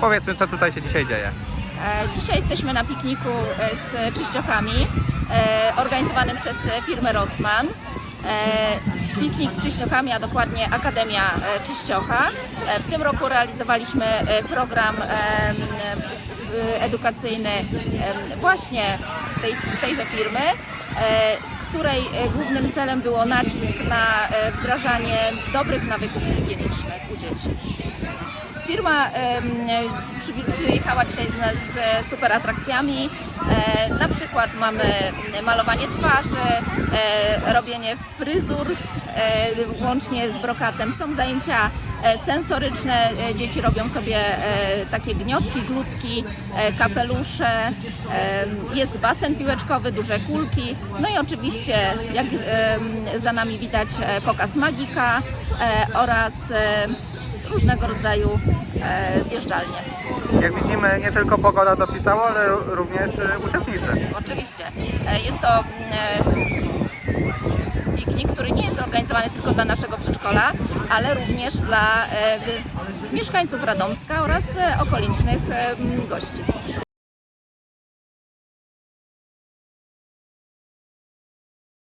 Powiedzmy, co tutaj się dzisiaj dzieje. E, Dzisiaj jesteśmy na pikniku e, z czyściochami e, organizowanym przez firmę Rossmann. Piknik z czyściochami, a dokładnie Akademia Czyściocha. W tym roku realizowaliśmy program edukacyjny właśnie tej, tejże firmy, której głównym celem było nacisk na wdrażanie dobrych nawyków higienicznych u dzieci. Firma przyjechała dzisiaj z, nas z super atrakcjami. E, na przykład mamy malowanie twarzy, e, robienie fryzur e, łącznie z brokatem. Są zajęcia sensoryczne. Dzieci robią sobie takie gniotki, glutki, kapelusze. Jest basen piłeczkowy, duże kulki. No i oczywiście, jak za nami widać, pokaz magika oraz różnego rodzaju e, zjeżdżalnie. Jak widzimy, nie tylko pogoda dopisała, ale również e, uczestnicy. Oczywiście e, jest to piknik, który nie jest organizowany tylko dla naszego przedszkola, ale również dla mieszkańców Radomska oraz okolicznych gości.